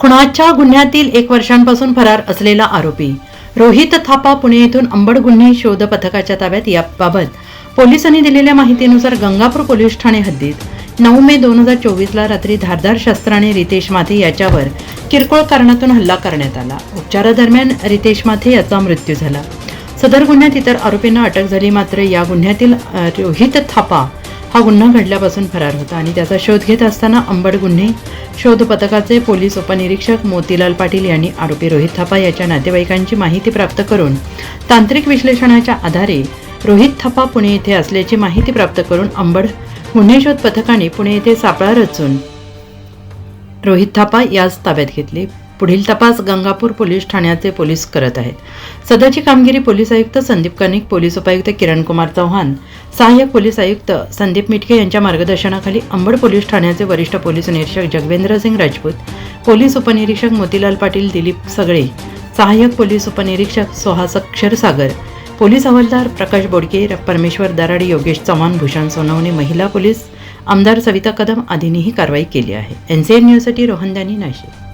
खुणाच्या गुन्ह्यातील एक वर्षांपासून फरार असलेला आरोपी. रोहित थापा पुणे येथून अंबड गुन्हे शोध पथकाच्या ताब्यात. याबाबत पोलिसांनी दिलेल्या माहितीनुसार गंगापूर पोलीस ठाणे हद्दीत नऊ मे दोन हजार चोवीसला रात्री धारदार शस्त्राने रितेश माथे याच्यावर किरकोळ कारणातून हल्ला करण्यात आला. उपचारादरम्यान रितेश माथे याचा मृत्यू झाला. सदर गुन्ह्यात इतर आरोपींना अटक झाली मात्र या गुन्ह्यातील रोहित थापा हा गुन्हा घडल्यापासून फरार होता आणि त्याचा शोध घेत असताना अंबड गुन्हे शोध पथकाचे पोलीस उपनिरीक्षक मोतीलाल पाटील यांनी आरोपी रोहित थापा याच्या नातेवाईकांची माहिती प्राप्त करून तांत्रिक विश्लेषणाच्या आधारे रोहित थापा पुणे येथे असल्याची माहिती प्राप्त करून अंबड गुन्हे शोध पथकाने पुणे येथे सापळा रचून रोहित थापा याच ताब्यात घेतले. पुढील तपास गंगापूर पोलीस ठाण्याचे पोलीस करत आहेत. सध्याची कामगिरी पोलीस आयुक्त संदीप कनिक पोलीस उपायुक्त किरण कुमार चव्हाण सहाय्यक पोलीस आयुक्त संदीप मिटके यांच्या मार्गदर्शनाखाली अंबड पोलीस ठाण्याचे वरिष्ठ पोलीस निरीक्षक जगवेंद्र सिंग राजपूत पोलीस उपनिरीक्षक मोतीलाल पाटील दिलीप सगळे सहाय्यक पोलीस उपनिरीक्षक सुहास क्षीरसागर पोलीस हवालदार प्रकाश बोडके परमेश्वर दराडे योगेश चव्हाण भूषण सोनवणे महिला पोलीस आमदार सविता कदम आदींनी ही कारवाई केली आहे. एन सी एन न्यूजसाठी रोहन दानी नाशिक.